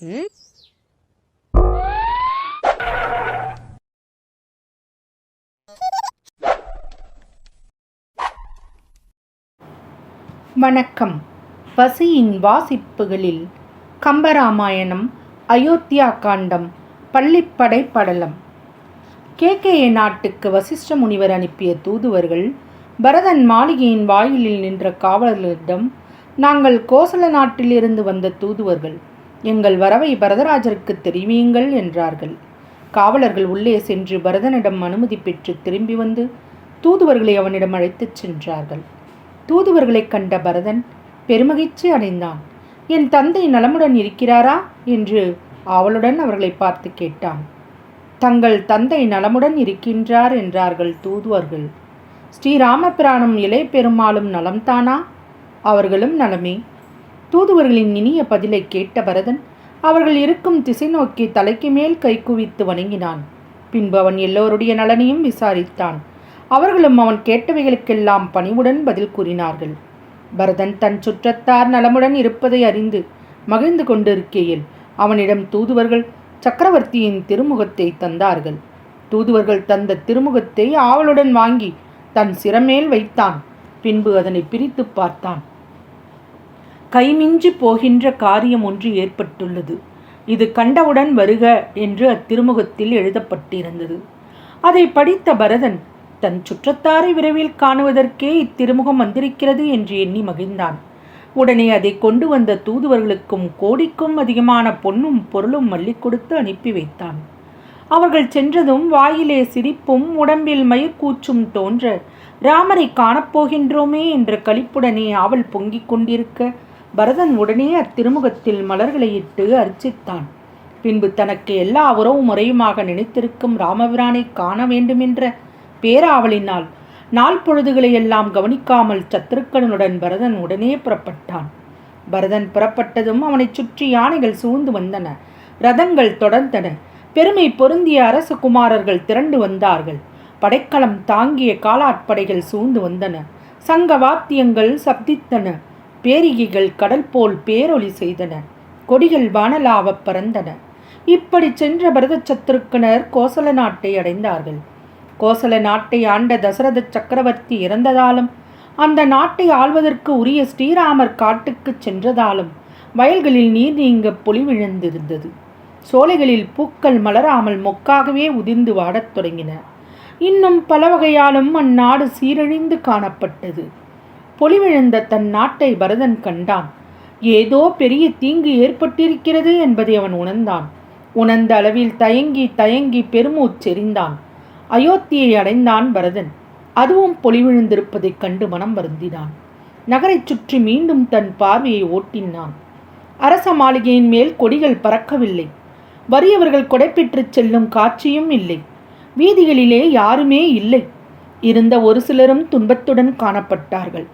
ம்? வணக்கம். பசியின் வாசிப்புகளில் கம்பராமாயணம் அயோத்தியா காண்டம் பள்ளிப்படை படலம். கேகேய நாட்டுக்கு வசிஷ்ட முனிவர் அனுப்பிய தூதுவர்கள் பரதன் மாளிகையின் வாயிலில் நின்ற காவலர்களிடம் நாங்கள் கோசல நாட்டிலிருந்து வந்த தூதுவர்கள் எங்கள் வரவை பரதராஜருக்கு தெரிவியுங்கள் என்றார்கள். காவலர்கள் உள்ளே சென்று பரதனிடம் அனுமதி பெற்று திரும்பி வந்து தூதுவர்களை அவனிடம் அழைத்துச் சென்றார்கள். தூதுவர்களைக் கண்ட பரதன் பெருமகிழ்ச்சி அடைந்தான். என் தந்தை நலமுடன் இருக்கிறாரா? என்று அவளுடன் அவர்களை பார்த்து கேட்டான். தங்கள் தந்தை நலமுடன் இருக்கின்றார் என்றார்கள் தூதுவர்கள். ஸ்ரீராமபிரானும் இளைய பெருமாளும் நலம்தானா? அவர்களும் நலமே. தூதுவர்களின் இனிய பதிலை கேட்ட பரதன் அவர்கள் இருக்கும் திசை நோக்கி தலைக்கு மேல் கை குவித்து வணங்கினான். பின்பு அவன் எல்லோருடைய நலனையும் விசாரித்தான். அவர்களும் அவன் கேட்டவைகளுக்கெல்லாம் பணிவுடன் பதில் கூறினார்கள். பரதன் தன் சுற்றத்தார் நலமுடன் இருப்பதை அறிந்து மகிழ்ந்து கொண்டிருக்கையில் அவனிடம் தூதுவர்கள் சக்கரவர்த்தியின் திருமுகத்தை தந்தார்கள். தூதுவர்கள் தந்த திருமுகத்தை ஆவலுடன் வாங்கி தன் சிரமேல் வைத்தான். பின்பு அதனை பிரித்து பார்த்தான். கைமிஞ்சி போகின்ற காரியம் ஒன்று ஏற்பட்டுள்ளது. இது கண்டவுடன் வருக என்று அத்திருமுகத்தில் எழுதப்பட்டிருந்தது. அதை படித்த பரதன் தன் சுற்றத்தாரை விரைவில் காணுவதற்கே இத்திருமுகம் வந்திருக்கிறது என்று எண்ணி மகிழ்ந்தான். உடனே அதை கொண்டு வந்த தூதுவர்களுக்கும் கோடிக்கும் அதிகமான பொன்னும் பொருளும் மல்லிக் கொடுத்து அனுப்பி வைத்தான். அவர்கள் சென்றதும் வாயிலே சிரிப்பும் உடம்பில் மயிர்கூச்சும் தோன்ற ராமரை காணப்போகின்றோமே என்ற களிப்புடனே ஆவல் பொங்கிக் கொண்டிருக்க பரதன் உடனே அத்திருமுகத்தில் மலர்களை இட்டு அர்ச்சித்தான். பின்பு தனக்கு எல்லா உறவு முறையுமாக நினைத்திருக்கும் ராமபிரானை காண வேண்டுமென்ற பேராவலினால் நாள் பொழுதுகளை எல்லாம் கவனிக்காமல் சத்துருக்கனுடன் பரதன் உடனே புறப்பட்டான். பரதன் புறப்பட்டதும் அவனைச் சுற்றி யானைகள் சூழ்ந்து வந்தன. ரதங்கள் தொடர்ந்தன. பெருமை பொருந்திய அரச குமாரர்கள் திரண்டு வந்தார்கள். படைக்கலம் தாங்கிய காலாட்படைகள் சூழ்ந்து வந்தன. சங்க வாத்தியங்கள் சப்தித்தன. பேரிகைகள் கடல் போல் பேரொளி செய்தன கொடிகள் வானலாவப் பறந்தன. இப்படி சென்ற பரத சத்துருக்கனர் கோசல நாட்டை அடைந்தார்கள். கோசல நாட்டை ஆண்ட தசரத சக்கரவர்த்தி இறந்ததாலும் அந்த நாட்டை ஆள்வதற்கு உரிய ஸ்ரீராமர் காட்டுக்குச் சென்றதாலும் வயல்களில் நீர் நீங்க பொலி விழுந்திருந்தது. சோலைகளில் பூக்கள் மலராமல் மொக்காகவே உதிர்ந்து வாடத் தொடங்கின. இன்னும் பல வகையாலும் அந்நாடு சீரழிந்து காணப்பட்டது. பொலிவிழந்த தன் நாட்டை பரதன் கண்டான். ஏதோ பெரிய தீங்கு ஏற்பட்டிருக்கிறது என்பதை அவன் உணர்ந்தான். உணர்ந்த அளவில் தயங்கி தயங்கி பெருமூச்செறிந்தான் அயோத்தியை அடைந்தான் பரதன். அதுவும் பொலிவிழுந்திருப்பதைக் கண்டு மனம் வருந்தினான். நகரைச் சுற்றி மீண்டும் தன் பார்வையை ஓட்டினான். அரச மாளிகையின் மேல் கொடிகள் பறக்கவில்லை. வறியவர்கள் கொடைபெற்றுச் செல்லும் காட்சியும் இல்லை. வீதிகளிலே யாருமே இல்லை. இருந்த ஒரு சிலரும் துன்பத்துடன் காணப்பட்டார்கள்.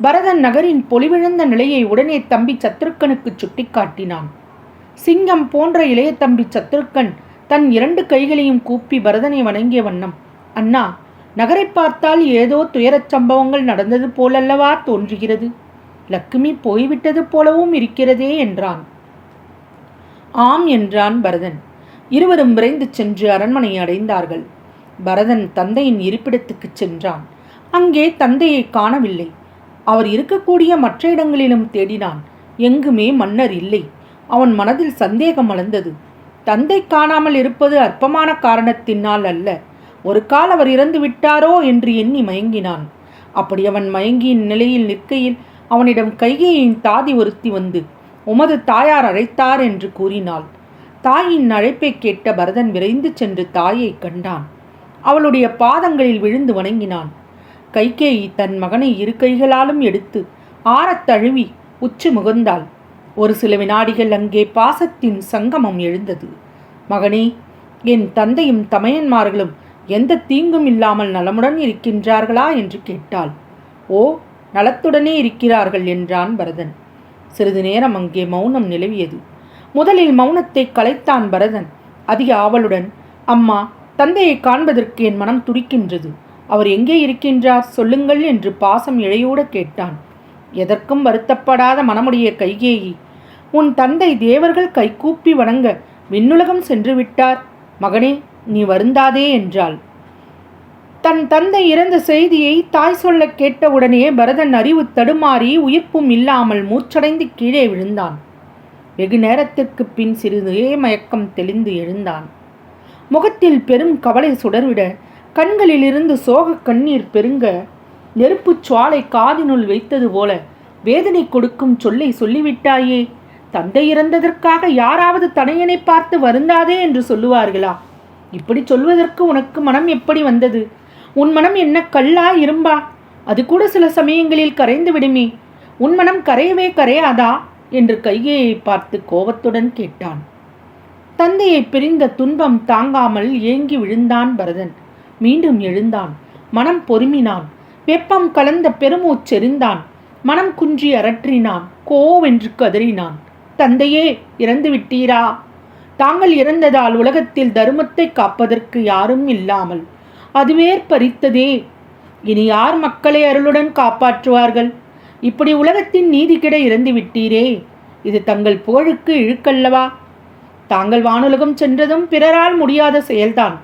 பரதன் நகரின் பொலிவிழந்த நிலையை உடனே தம்பி சத்ருக்கனுக்கு சுட்டிக்காட்டினான். சிங்கம் போன்ற இளைய தம்பி சத்ருக்கன் தன் இரண்டு கைகளையும் கூப்பி பரதனை வணங்கிய வண்ணம் அண்ணா நகரை பார்த்தால் ஏதோ துயரச் சம்பவங்கள் நடந்தது போலல்லவா தோன்றுகிறது? லக்குமி போய்விட்டது போலவும் இருக்கிறதே என்றான். ஆம் என்றான் பரதன். இருவரும் விரைந்து சென்று அரண்மனை அடைந்தார்கள். பரதன் தந்தையின் இருப்பிடத்துக்குச் சென்றான். அங்கே தந்தையை காணவில்லை. அவர் இருக்கக்கூடிய மற்ற இடங்களிலும் தேடினான். எங்குமே மன்னர் இல்லை. அவன் மனதில் சந்தேகம் அளந்தது தந்தை காணாமல் இருப்பது அற்பமான காரணத்தினால் அல்ல. ஒரு கால் அவர் இறந்து விட்டாரோ என்று எண்ணி மயங்கினான். அப்படி அவன் மயங்கியின் நிலையில் நிற்கையில் அவனிடம் கைகேயின் தாதி ஒருத்தி வந்து உமது தாயார் அழைத்தார் என்று கூறினாள். தாயின் அழைப்பை கேட்ட பரதன் விரைந்து சென்று தாயை கண்டான். அவளுடைய பாதங்களில் விழுந்து வணங்கினான். கைகேயி தன் மகனை இரு கைகளாலும் எடுத்து ஆறத் தழுவி உச்சி முகந்தாள். ஒரு சில வினாடிகள் அங்கே பாசத்தின் சங்கமம் எழுந்தது. மகனே என் தந்தையும் தமையன்மார்களும் எந்த தீங்கும் இல்லாமல் நலமுடன் இருக்கின்றார்களா என்று கேட்டாள். ஓ நலத்துடனே இருக்கிறார்கள் என்றான் பரதன். சிறிது நேரம் அங்கே மௌனம் நிலவியது. முதலில் மௌனத்தை கலைத்தான் பரதன். அதிக ஆவலுடன் அம்மா தந்தையை காண்பதற்கு என் மனம் துடிக்கின்றது. அவர் எங்கே இருக்கின்றார் சொல்லுங்கள் என்று பாசம் இழையோடு கேட்டான். எதற்கும் வருத்தப்படாத மனமுடைய கைகேயி உன் தந்தை தேவர்கள் கைகூப்பி வணங்க விண்ணுலகம் சென்று விட்டார். மகனே நீ வருந்தாதே என்றாள். தன் தந்தை இறந்த செய்தியை தாய் சொல்ல கேட்டவுடனே பரதன் அறிவு தடுமாறி உயிர்ப்பும் இல்லாமல் மூச்சடைந்து கீழே விழுந்தான். வெகு நேரத்திற்கு பின் சிறிதே மயக்கம் தெளிந்து எழுந்தான். முகத்தில் பெரும் கவலை சுடர்விட கண்களிலிருந்து சோக கண்ணீர் பெருங்க நெருப்புச் சுவாலை காதினுள் வைத்தது போல வேதனை கொடுக்கும் சொல்லை சொல்லிவிட்டாயே தந்தை இறந்ததற்காக யாராவது தனையனை பார்த்து வருந்தாதே என்று சொல்லுவார்களா? இப்படி சொல்வதற்கு உனக்கு மனம் எப்படி வந்தது? உன் மனம் என்ன கல்லா இரும்பா? அது கூட சில சமயங்களில் கரைந்து விடுமே உன் மனம் கரையவே கரையாதா? என்று கைகையை பார்த்து கோபத்துடன் கேட்டான். தந்தையை பிரிந்த துன்பம் தாங்காமல் ஏங்கி விழுந்தான் பரதன். மீண்டும் எழுந்தான். மனம் பொறுமினான். வெப்பம் கலந்த பெருமூச்செறிந்தான் மனம் குன்றி அரற்றினான். கோவென்று கதறினான். தந்தையே இறந்து விட்டீரா? தாங்கள் இறந்ததால் உலகத்தில் தர்மத்தை காப்பதற்கு யாரும் இல்லாமல் அதுவே பறித்ததே. இனி யார் மக்களை அருளுடன் காப்பாற்றுவார்கள்? இப்படி உலகத்தின் நீதி கிட இறந்து விட்டீரே. இது தங்கள் புகழுக்கு இழுக்கல்லவா? தாங்கள் வானுலகம் சென்றதும் பிறரால் முடியாத செயல்தான்.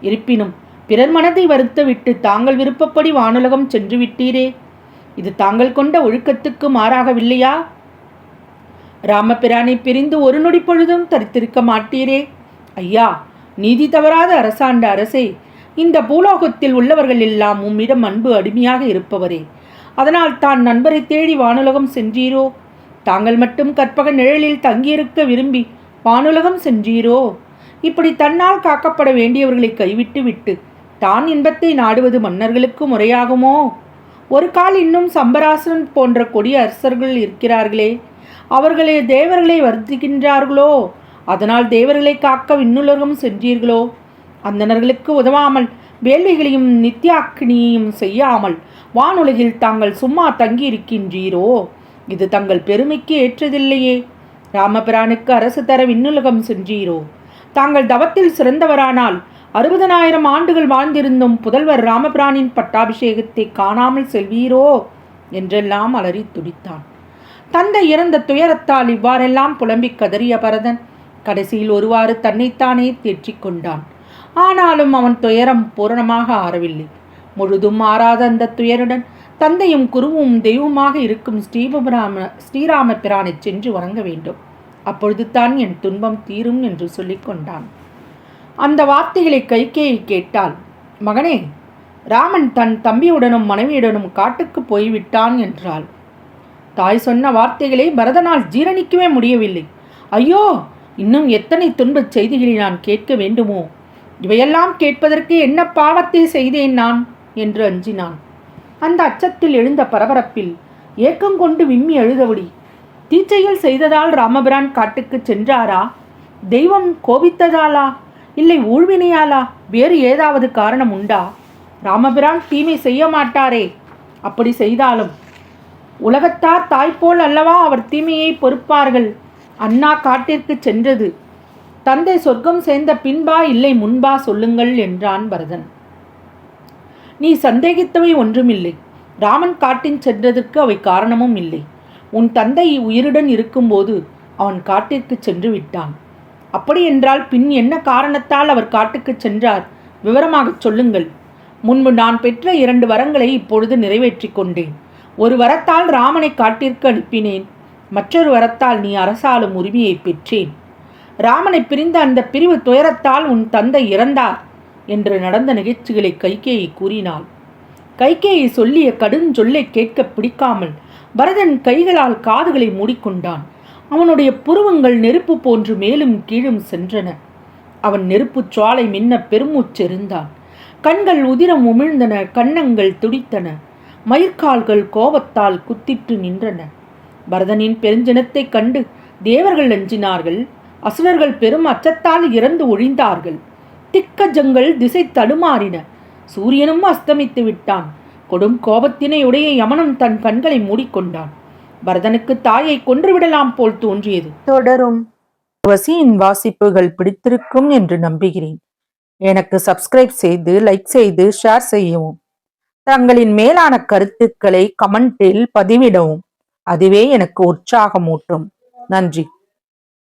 இருப்பினும் பிறர் மனதை வருத்தவிட்டு தாங்கள் விருப்பப்படி வானுலகம் சென்று விட்டீரே இது தாங்கள் கொண்ட ஒழுக்கத்துக்கு மாறாகவில்லையா? ராமபிரானை பிரிந்து ஒரு நொடி பொழுதும் தரித்திருக்க மாட்டீரே. ஐயா நீதி தவறாத அரசாண்ட அரசே இந்த பூலோகத்தில் உள்ளவர்கள் எல்லாம் உம்மிடம் அன்பு அடிமையாக இருப்பவரே. அதனால் தான் நண்பரை தேடி வானுலகம் சென்றீரோ? தாங்கள் மட்டும் கற்பக நிழலில் தங்கியிருக்க விரும்பி வானுலகம் சென்றீரோ? இப்படி தன்னால் காக்கப்பட வேண்டியவர்களை கைவிட்டு விட்டு தான் இன்பத்தை நாடுவது மன்னர்களுக்கு முறையாகுமோ? ஒரு கால் இன்னும் சம்பராசன் போன்ற கொடிய அரசர்கள் இருக்கிறார்களே அவர்களே தேவர்களை வருத்துகின்றார்களோ? அதனால் தேவர்களை காக்க விண்ணுலகம் சென்றீர்களோ? அந்தணர்களுக்கு உதவாமல் வேள்விகளையும் நித்யாக்கினியையும் செய்யாமல் வானுலகில் தாங்கள் சும்மா தங்கியிருக்கின்றீரோ? இது தங்கள் பெருமைக்கு ஏற்றதில்லையே. ராமபிரானுக்கு அரசு தர விண்ணுலகம் சென்றீரோ? தாங்கள் தவத்தில் சிறந்தவரானால் அறுபதனாயிரம் ஆண்டுகள் வாழ்ந்திருந்தும் புதல்வர் ராமபிரானின் பட்டாபிஷேகத்தை காணாமல் செல்வீரோ? என்றெல்லாம் அலறி துடித்தான். தந்தை இறந்த துயரத்தால் இவ்வாறெல்லாம் புலம்பிக் கதறிய பரதன் கடைசியில் ஒருவாறு தன்னைத்தானே தேற்றிக் கொண்டான். ஆனாலும் அவன் துயரம் பூரணமாக ஆறவில்லை. முழுதும் ஆறாத அந்த துயருடன் தந்தையும் குருவும் தெய்வமாக இருக்கும் ஸ்ரீபராம ஸ்ரீராம பிரானை சென்று வணங்க வேண்டும். அப்பொழுது தான் என் துன்பம் தீரும் என்று சொல்லிக் கொண்டான். அந்த வார்த்தைகளை கைகேயை கேட்டாள். மகனே ராமன் தன் தம்பியுடனும் மனைவியுடனும் காட்டுக்கு போய்விட்டான் என்றாள். தாய் சொன்ன வார்த்தைகளை பரதனால் ஜீரணிக்கவே முடியவில்லை. ஐயோ இன்னும் எத்தனை துன்பச் செய்திகளை நான் கேட்க வேண்டுமோ? இவையெல்லாம் கேட்பதற்கு என்ன பாவத்தை செய்தேன் நான்? என்று அஞ்சினான். அந்த அச்சத்தில் எழுந்த பரபரப்பில் ஏக்கம் கொண்டு விம்மி எழுதபடி தீச்சையில் செய்ததால் ராமபிரான் காட்டுக்கு சென்றாரா? தெய்வம் கோபித்ததாலா? இல்லை ஊழ்வினையாலா? வேறு ஏதாவது காரணம் உண்டா? ராமபிரான் தீமை செய்ய மாட்டாரே. அப்படி செய்தாலும் உலகத்தார் தாய்ப்போல் அல்லவா அவர் தீமையை பொறுப்பார்கள்? அண்ணா காட்டிற்கு சென்றது. தந்தை சொர்க்கம் சேர்ந்த பின்பா இல்லை முன்பா சொல்லுங்கள் என்றான் பரதன். நீ சந்தேகித்தவை ஒன்றுமில்லை. ராமன் காட்டின் சென்றதற்கு அவை காரணமும் இல்லை. உன் தந்தை உயிருடன் இருக்கும்போது அவன் காட்டிற்கு சென்று விட்டான். அப்படி என்றால் பின் என்ன காரணத்தால் அவர் காட்டுக்கு சென்றார்? விவரமாகச் சொல்லுங்கள். முன்பு நான் பெற்ற இரண்டு வரங்களை இப்பொழுது நிறைவேற்றி கொண்டேன். ஒரு வரத்தால் ராமனை காட்டிற்கு அனுப்பினேன். மற்றொரு வரத்தால் நீ அரசாளும் உரிமையை பெற்றேன். ராமனை பிரிந்த அந்த பிரிவு துயரத்தால் உன் தந்தை இறந்தார் என்று நடந்த நிகழ்ச்சிகளை கைகேயை கூறினாள். கைகேயை சொல்லிய கடுஞ்சொல்லை கேட்க பிடிக்காமல் பரதன் கைகளால் காதுகளை மூடிக்கொண்டான். அவனுடைய புருவங்கள் நெருப்பு போன்று மேலும் கீழும் சென்றன. அவன் நெருப்புச் சுவாலை மின்ன பெருமூச்செறிந்தான் கண்கள் உதிரம் உமிழ்ந்தன கன்னங்கள் துடித்தன. மயிர்கால்கள் கோபத்தால் குத்திட்டு நின்றன. பரதனின் பெருஞ்சினத்தைக் கண்டு தேவர்கள் அஞ்சினார்கள். அசுரர்கள் பெரும் அச்சத்தால் இறந்து ஒழிந்தார்கள். திக்கஜங்கள் திசை தடுமாறின. சூரியனும் அஸ்தமித்து விட்டான். கொடும் கோபத்தினை உடைய யமனம் தன் கண்களை மூடிக்கொண்டான். பரதனுக்கு தாயை கொன்றுவிடலாம் போல் தோன்றியது. தொடரும். வசியின் வாசிப்புகள் பிடித்திருக்கும் என்று நம்புகிறேன். எனக்கு சப்ஸ்கிரைப் செய்து லைக் செய்து ஷேர் செய்யவும். தங்களின் மேலான கருத்துக்களை கமெண்டில் பதிவிடவும். அதுவே எனக்கு உற்சாகமூட்டும். நன்றி.